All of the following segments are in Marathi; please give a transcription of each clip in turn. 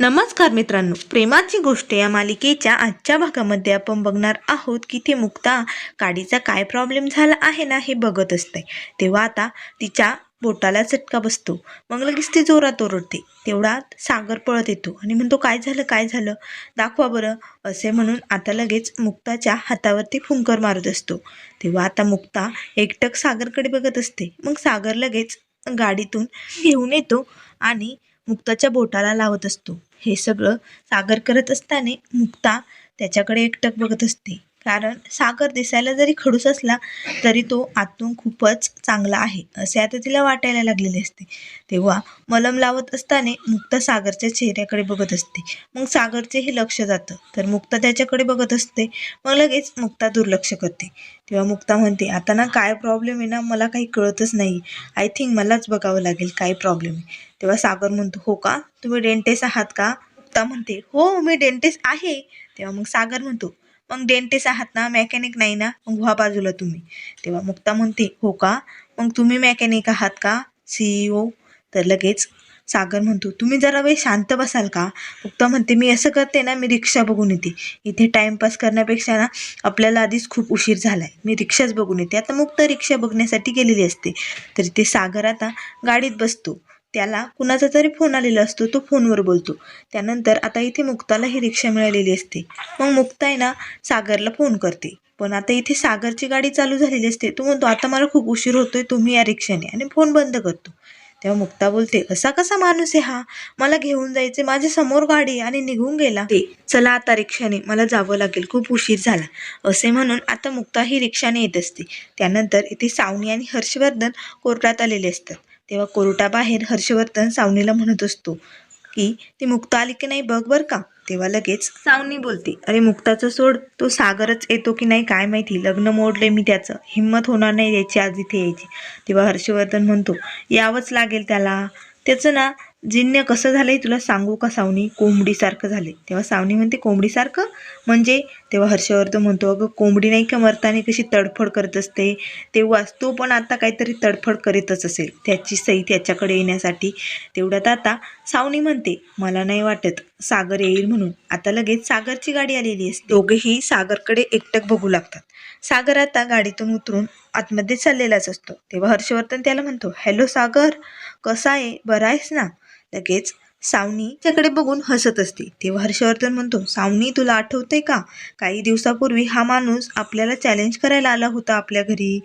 नमस्कार मित्रांनो प्रेमाची गोष्ट या मालिकेच्या आजच्या भागामध्ये आपण बघणार आहोत की ते मुक्ता गाडीचा काय प्रॉब्लेम झाला आहे ना हे बघत असते तेव्हा आता तिच्या बोटाला चटका बसतो. मग लगेच ती जोरात ओरडते. तेवढात सागर पळत येतो आणि म्हणतो काय झालं? काय झालं? दाखवा बरं असे म्हणून आता लगेच मुक्ताच्या हातावरती फुंकर मारत असतो. तेव्हा आता मुक्ता एकटक सागरकडे बघत असते. मग सागर लगेच गाडीतून घेऊन येतो आणि मुक्ताच्या बोटाला लावत असतो. हे सगळं सागर करत असताना मुक्ता त्याच्याकडे एकटक बघत असते. कारण सागर दिसायला जरी खडूस असला तरी तो आतून खूपच चांगला आहे असे आता तिला वाटायला लागलेले असते. तेव्हा मलम लावत असताना मुक्ता सागरच्या चेहऱ्याकडे बघत असते. मग सागरचे हे लक्ष जातं. तर मुक्ता त्याच्याकडे बघत असते. मग लगेच मुक्ता दुर्लक्ष करते. तेव्हा मुक्ता म्हणते आता ना काय प्रॉब्लेम आहे ना मला काही कळतच नाही. आय थिंक मलाच बघावं लागेल काय प्रॉब्लेम आहे. तेव्हा सागर म्हणतो हो का? तुम्ही डेंटिस्ट आहात का? मुक्ता म्हणते हो मी डेंटिस्ट आहे. तेव्हा मग सागर म्हणतो मग डेंटिस्ट आहात ना मेकॅनिक नाही ना मग व्हा बाजूला तुम्ही. तेव्हा मुक्ता म्हणते हो का? मग तुम्ही मेकॅनिक आहात का? सीईओ तर लगेच सागर म्हणतो तुम्ही जरा वेळ शांत बसाल का? मुक्ता म्हणते मी असं करते ना मी रिक्षा बघून येते. इथे टाइमपास करण्यापेक्षा ना आपल्याला आधीच खूप उशीर झाला आहे मी रिक्षाच बघून येते. आता मुक्ता रिक्षा बघण्यासाठी गेलेली असते. तर ते सागर आता गाडीत बसतो. त्याला कुणाचा तरी फोन आलेला असतो तो फोनवर बोलतो. त्यानंतर आता इथे मुक्ताला ही रिक्षा मिळालेली असते. मग मुक्ता आहे ना सागरला फोन करते. पण आता इथे सागरची गाडी चालू झालेली असते. तो म्हणतो आता मला खूप उशीर होतोय तुम्ही या रिक्षाने. आणि फोन बंद करतो. तेव्हा मुक्ता बोलते असा कसा माणूस आहे हा? मला घेऊन जायचे माझ्यासमोर गाडी आहे आणि निघून गेला. ते चला आता रिक्षाने मला जावं लागेल खूप उशीर झाला. असे म्हणून आता मुक्ता ही रिक्षाने येत असते. त्यानंतर इथे सावनी आणि हर्षवर्धन कोर्टात आलेले असतात. तेव्हा कोर्टाबाहेर हर्षवर्धन सावनीला म्हणत असतो की ती मुक्ता आली की नाही बघ बर का? तेव्हा लगेच सावनी बोलते अरे मुक्ताचं सोड तो सागरच येतो की नाही काय माहिती? लग्न मोडले मी त्याचं. हिंमत होणार नाही यायची आज इथे यायची. तेव्हा हर्षवर्धन म्हणतो यावंच लागेल त्याला. त्याचं ना जिन्य कसं झालंय तुला सांगू का सावनी? कोंबडीसारखं झाले तेव्हा सावनी म्हणते कोंबडीसारखं? म्हणजे तेव्हा हर्षवर्धन म्हणतो अगं कोंबडी नाही का मरताना कशी तडफड करत असते? तेव्हाच तो पण आता काहीतरी तडफड करीतच असेल. त्याची सई त्याच्याकडे येण्यासाठी तेवढ्यात आता सावनी म्हणते मला नाही वाटत सागर येईल म्हणून. आता लगेच सागरची गाडी आलेली असते. दोघेही सागरकडे एकटक बघू लागतात. सागर आता गाडीतून उतरून आतमध्ये चाललेलाच असतो. तेव्हा हर्षवर्धन त्याला म्हणतो हॅलो सागर कसा आहे? बरा आहेस ना? लगेच सावनी त्याकडे बघून हसत असते. तेव्हा हर्षवर्धन म्हणतो सावनी तुला आठवते का? काही दिवसापूर्वी हा माणूस आपल्याला चॅलेंज करायला आला होता आपल्या घरी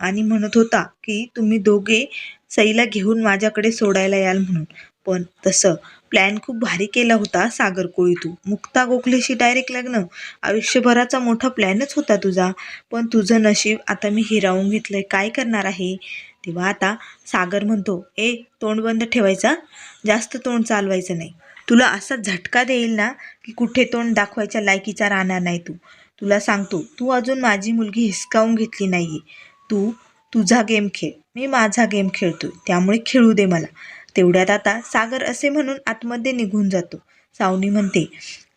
आणि म्हणत होता की तुम्ही दोघे सईला घेऊन माझ्याकडे सोडायला याल म्हणून. पण तसं प्लॅन खूप भारी केला होता सागर कोळी तू. मुक्ता गोखलेशी डायरेक्ट लग्न. आयुष्यभराचा मोठा प्लॅनच होता तुझा. पण तुझं नशीब आता मी हिरावून घेतलंय. काय करणार आहे? तेव्हा आता सागर म्हणतो ए तोंड बंद ठेवायचा जास्त तोंड चालवायचं नाही. तुला असा झटका देईल ना की कुठे तोंड दाखवायच्या लायकीचा राहणार नाही तू. तुला सांगतो तू अजून माझी मुलगी हिसकावून घेतली नाही तू तुझा गेम खेळ. मी माझा गेम खेळतोय. त्यामुळे खेळू दे मला. तेवढ्यात आता सागर असे म्हणून आतमध्ये निघून जातो. सावनी म्हणते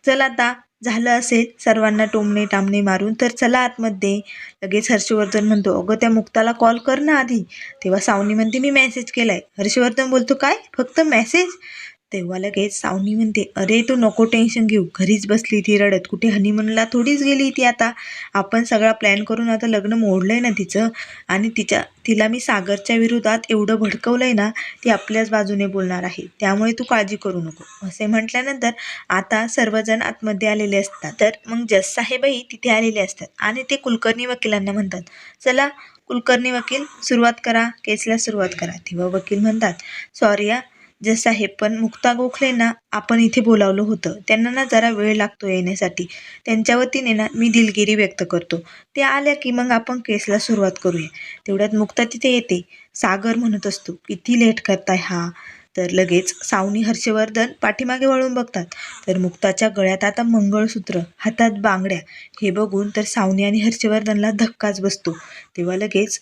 चल आता झालं असेल सर्वांना टोमणे टामणे मारून तर चला आतमध्ये. लगेच हर्षवर्धन म्हणतो अगं त्या मुक्ताला कॉल कर ना आधी. तेव्हा सावनी म्हणते मी मेसेज केलाय. हर्षवर्धन बोलतो काय? फक्त मेसेज तेव्हा लगेच सावनी म्हणते अरे तू नको टेन्शन घेऊ. घरीच बसली ती रडत. कुठे हनीमूनला थोडीच गेली ती आता. आपण सगळा प्लॅन करून आता लग्न मोडलंय ना तिचं. आणि तिच्या तिला मी सागरच्या विरोधात एवढं भडकवलंय ना ती आपल्याच बाजूने बोलणार आहे. त्यामुळे तू काळजी करू नको. असे म्हटल्यानंतर आता सर्वजण आतमध्ये आलेले असतात. तर मग जज तिथे आलेले असतात. आणि ते कुलकर्णी वकिलांना म्हणतात चला कुलकर्णी वकील सुरुवात करा. केसला सुरुवात करा. तेव्हा वकील म्हणतात सॉरी या जसं आहे पण मुक्ता गोखलेंना आपण इथे बोलावलं होतं. त्यांना ना जरा वेळ लागतो येण्यासाठी. त्यांच्या वतीने ना मी दिलगिरी व्यक्त करतो. ते आल्या की मग आपण केसला सुरुवात करूया. तेवढ्यात मुक्ता तिथे येते. सागर म्हणत असतो किती लेट करताय हा? तर लगेच सावनी हर्षवर्धन पाठीमागे वळून बघतात. तर मुक्ताच्या गळ्यात आता मंगळसूत्र हातात बांगड्या हे बघून तर सावनी आणि हर्षवर्धनला धक्काच बसतो. तेव्हा लगेच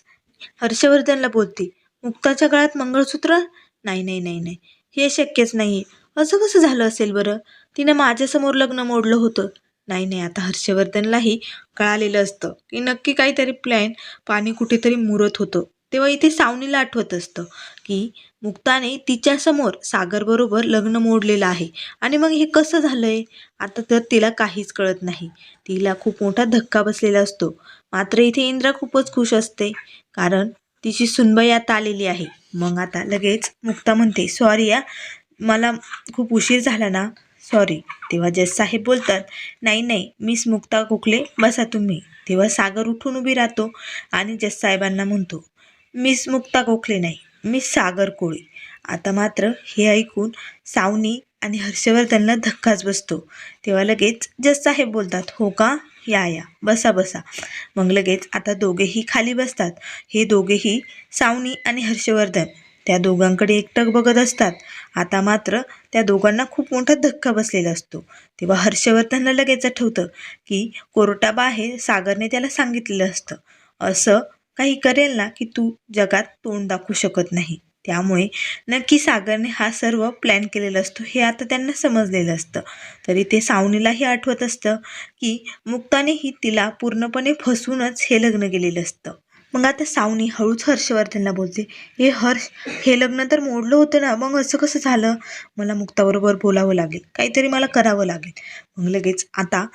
हर्षवर्धनला बोलते मुक्ताच्या गळ्यात मंगळसूत्र? नाही नाही नाही नाही. हे शक्यच नाही असं कसं झालं असेल बरं? तिनं माझ्यासमोर लग्न मोडलं होतं. नाही नाही आता हर्षवर्धनलाही कळालेलं असतं. की नक्की काहीतरी प्लॅन पाणी कुठेतरी मुरत होतं. तेव्हा इथे सावनीला आठवत असतं की मुक्ताने तिच्यासमोर सागरबरोबर लग्न मोडलेलं आहे. आणि मग हे कसं झालं आहे आता तर तिला काहीच कळत नाही. तिला खूप मोठा धक्का बसलेला असतो. मात्र इथे इंद्रा खूपच खुश असते. कारण तिची सुनबाई आता आलेली आहे. मग आता लगेच मुक्ता म्हणते सॉरी या मला खूप उशीर झाला ना. सॉरी तेव्हा जस साहेब बोलतात नाही नाही मिस मुक्ता गोखले बसा तुम्ही. तेव्हा सागर उठून उभी राहतो आणि जस साहेबांना म्हणतो मिस मुक्ता गोखले नाही मिस सागर कोळी. आता मात्र हे ऐकून सावनी आणि हर्षवर्धनला धक्काच बसतो. तेव्हा लगेच जस साहेब बोलतात हो का? या या. बसा बसा. मग लगेच आता दोघेही खाली बसतात. हे दोघेही सावनी आणि हर्षवर्धन. त्या दोघांकडे एकटक बघत असतात. आता मात्र त्या दोघांना खूप मोठा धक्का बसलेला असतो. तेव्हा हर्षवर्धनला लगेच आठवतं की कोर्टाबाहेर सागरने त्याला सांगितलेलं असतं. असं काही करेल ना की तू जगात तोंड दाखवू शकत नाही. त्यामुळे नक्की सागरने हा सर्व प्लॅन केलेला असतो. हे आता त्यांना समजलेलं असतं. तरी ते सावनीलाही आठवत असतं की मुक्तानेही तिला पूर्णपणे फसवूनच हे लग्न केलेलं असतं. मग आता सावनी हळूच हर्षवर्धनला बोलते हे हर्ष हे लग्न तर मोडलं होतं ना. मग असं कसं झालं? मला मुक्ताबरोबर बोलावं लागेल. काहीतरी मला करावं लागेल. मग लगेच आता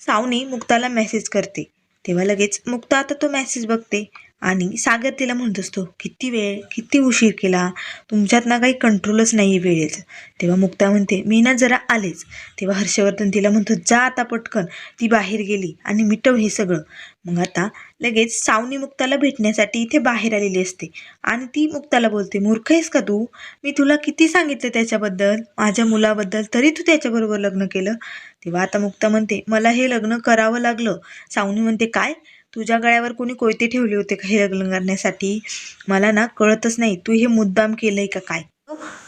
सावनी मुक्ताला मेसेज करते. तेव्हा लगेच मुक्ता आता तो मेसेज बघते. आणि सागर तिला म्हणत असतो किती वेळ किती उशीर केला? तुमच्यात ना काही कंट्रोलच नाही आहे वेळेचं. तेव्हा मुक्ता म्हणते मी ना जरा आलेच. तेव्हा हर्षवर्धन तिला म्हणतो जा आता पटकन ती बाहेर गेली आणि मिटव हे सगळं. मग आता लगेच सावनी मुक्ताला भेटण्यासाठी इथे बाहेर आलेली असते आणि ती मुक्ताला बोलते मूर्ख आहेस का तू? मी तुला किती सांगितलं त्याच्याबद्दल? माझ्या मुलाबद्दल तरी तू त्याच्याबरोबर लग्न केलं? तेव्हा आता मुक्ता म्हणते मला हे लग्न करावं लागलं. सावनी म्हणते काय? तुझ्या गळ्यावर कोणी कोयते ठेवले होते का हे लग्न करण्यासाठी? मला ना कळतच नाही. तू हे मुद्दाम केलंय का काय?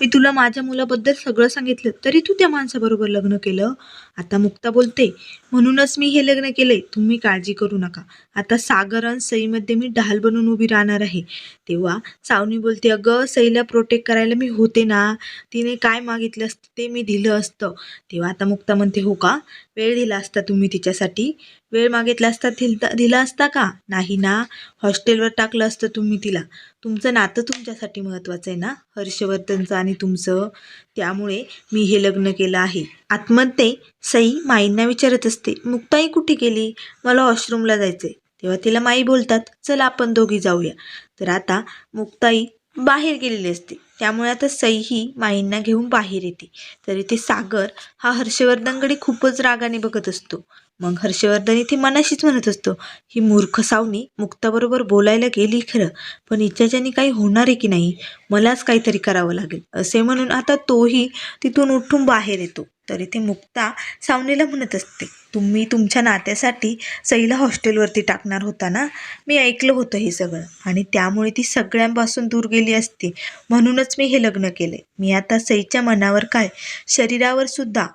मी तुला माझ्या मुलाबद्दल सगळं सांगितलं. तरी तू त्या माणसाबरोबर लग्न केलं. आता मुक्ता बोलते म्हणूनच मी हे लग्न केलंय तुम्ही काळजी करू नका. आता सागर आणि सईमध्ये मी ढाल बनून उभी राहणार आहे. तेव्हा सावनी बोलते अगं सईला प्रोटेक्ट करायला मी होते ना. तिने काय मागितलं असतं ते मी दिलं असतं. तेव्हा आता मुक्ता म्हणते हो का? वेळ दिला असता तुम्ही तिच्यासाठी? वेळ मागितला असता दिलता दिला असता का? नाही ना. हॉस्टेलवर टाकलं असतं तुम्ही तिला. तुमचं नातं तुमच्यासाठी महत्त्वाचं आहे ना हर्षवर्धनचं आणि तुमचं. त्यामुळे मी हे लग्न केलं आहे. आत्महत्ये सई माईंना विचारत असते मुक्ताई कुठे गेली? मला वॉशरूमला जायचंय. तेव्हा तिला माई बोलतात चल आपण दोघी जाऊया. तर आता मुक्ताई बाहेर गेलेली असते. त्यामुळे आता सई ही माईंना घेऊन बाहेर येते. तर इथे सागर हा हर्षवर्धनकडे खूपच रागाने बघत असतो. मग हर्षवर्धन इथे मनाशीच म्हणत असतो ही मूर्ख सावनी मुक्ताबरोबर बोलायला गेली खरं पण हिच्याच्याने काही होणार आहे की नाही? मलाच काहीतरी करावं लागेल. असे म्हणून आता तोही तिथून उठून बाहेर येतो. तरी ते मुक्ता सावनीला म्हणत असते तुम्ही तुमच्या नात्यासाठी सईला हॉस्टेलवरती टाकणार होता ना? मी ऐकलं होतं हे सगळं आणि त्यामुळे ती सगळ्यांपासून दूर गेली असती. म्हणूनच मी हे लग्न केले. मी आता सईच्या मनावर काय? शरीरावर सुद्धा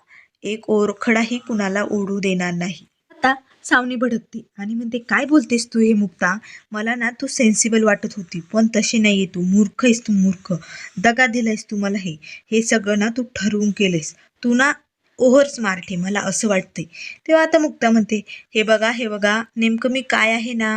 एक ओरखडाही कुणाला ओढू देणार नाही. आता सावनी भडकते. आणि म्हणते काय बोलतेस तू हे मुक्ता? मला ना तू सेन्सिबल वाटत होती पण तशी नाही आहे तू. मूर्ख आहेस तू मूर्ख. दगा दिलायस तू मला हे. हे सगळं ना तू ठरवून केलंयस. तू ना ओव्हर स्मार्ट आहे मला असं वाटतंय. तेव्हा आता मुक्ता म्हणते हे बघा हे बघा नेमकं मी काय आहे ना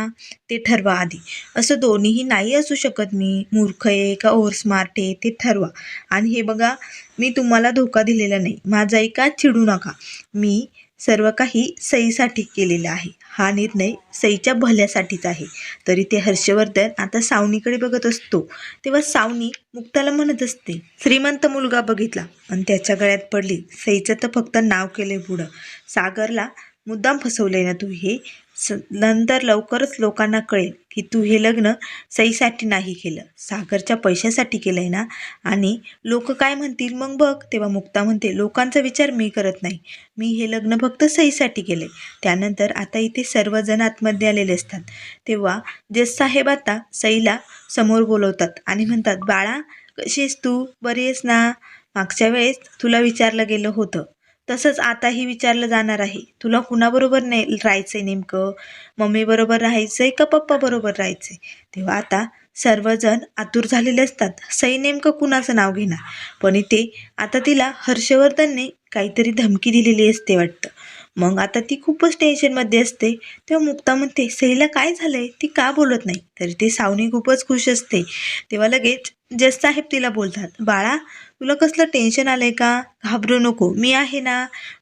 ते ठरवा आधी. असं दोन्हीही नाही असू शकत मी. मूर्ख आहे का ओव्हर स्मार्ट आहे ते ठरवा. आणि हे बघा मी तुम्हाला धोका दिलेला नाही. माझा एका चिडू नका. मी सर्व काही सईसाठी केलेलं आहे. हा निर्णय सईच्या भल्यासाठीच आहे. तरी ते हर्षवर्धन आता सावनीकडे बघत असतो. तेव्हा सावनी मुक्ताला म्हणत असते श्रीमंत मुलगा बघितला. आणि त्याच्या गळ्यात पडली सईचं तर फक्त नाव केलंय पुढं. सागरला मुद्दाम फसवलंय ना तू हे? स नंतर लवकरच लोकांना कळेल की तू हे लग्न सईसाठी नाही केलं. सागरच्या पैशासाठी केलं आहे ना? आणि लोक काय म्हणतील? मग बघ. तेव्हा मुक्ता म्हणते लोकांचा विचार मी करत नाही. मी हे लग्न फक्त सईसाठी केले त्यानंतर आता इथे सर्वजण आतमध्ये आलेले असतात. तेव्हा जज साहेब आता सईला समोर बोलवतात आणि म्हणतात बाळा कशी आहेस तू? बरी आहेस ना? मागच्या वेळेस तुला विचारलं गेलं होतं. तसंच आताही विचारलं जाणार आहे. तुला कुणाबरोबर नाही राहायचं आहे नेमकं? मम्मीबरोबर राहायचं आहे का पप्पाबरोबर राहायचं आहे तेव्हा आता सर्वजण आतुर झालेले असतात. सई नेमकं कुणाचं नाव घेणार? पण इथे आता तिला हर्षवर्धनने काहीतरी धमकी दिलेली असते वाटतं. मग आता ती खूपच टेन्शनमध्ये असते. तेव्हा मुक्ता म्हणते सईला काय झालंय? ती का बोलत नाही? तरी ते सावनी खूपच खुश असते. तेव्हा लगेच जस साहेब तिला बोलतात बाळा तुला कसलं टेन्शन आलंय का? घाबरू नको. मी आहे ना.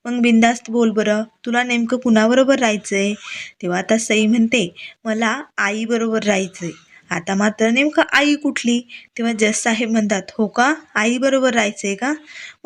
मग बिंदास्त बोल बरं. तुला नेमकं कुणाबरोबर राहायचंय? तेव्हा आता सई म्हणते मला आईबरोबर राहायचंय. आता मात्र नेमकं आई कुठली? तेव्हा जज साहेब म्हणतात हो का? आईबरोबर राहायचंय का?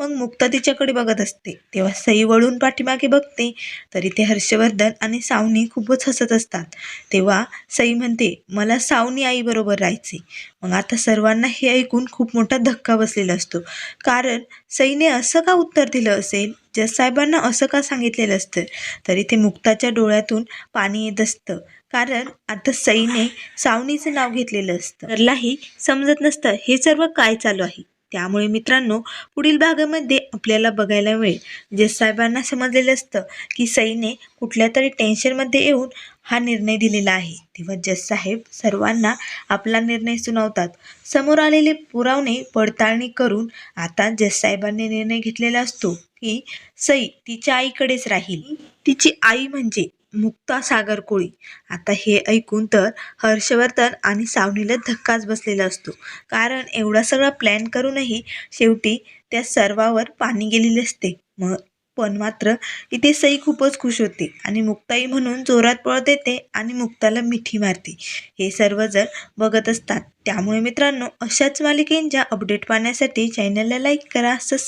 मग मुक्ता तिच्याकडे बघत असते. तेव्हा सई वळून पाठीमागे बघते. तरी ते हर्षवर्धन आणि सावनी खूपच हसत असतात. तेव्हा सई म्हणते मला सावनी आईबरोबर राहायचे मग आता सर्वांना हे ऐकून खूप मोठा धक्का बसलेला असतो. कारण सईने असं का उत्तर दिलं असेल? जज साहेबांना असं का सांगितलेलं असतं? तरी ते मुक्ताच्या डोळ्यातून पाणी येत असतं. कारण आता सईने सावनीचं नाव घेतलेलं असतं. तरलाही समजत नसतं हे सर्व काय चालू आहे. त्यामुळे मित्रांनो पुढील भागामध्ये आपल्याला बघायला मिळेल. जे साहेबांना समजलेलं असतं की सईने कुठल्या तरी टेन्शनमध्ये येऊन हा निर्णय दिलेला आहे. तेव्हा जज साहेब सर्वांना आपला निर्णय सुनावतात. समोर आलेले पुरावणे पडताळणी करून आता जज साहेबांनी निर्णय घेतलेला असतो की सई तिच्या आईकडेच राहील. तिची आई म्हणजे मुक्ता सागर कोळी. आता हे ऐकून तर हर्षवर्धन आणि सावनीला धक्काच बसलेला असतो. कारण एवढा सगळा प्लॅन करूनही शेवटी त्या सर्वावर पाणी गेलेले असते. मग पण मात्र इथे सई खूपच खुश होते आणि मुक्ताई म्हणून जोरात पळत येते आणि मुक्ताला मिठी मारते. हे सर्वजण बघत असतात. त्यामुळे मित्रांनो अशाच मालिकेंच्या अपडेट पाहण्यासाठी चॅनलला लाईक करा सस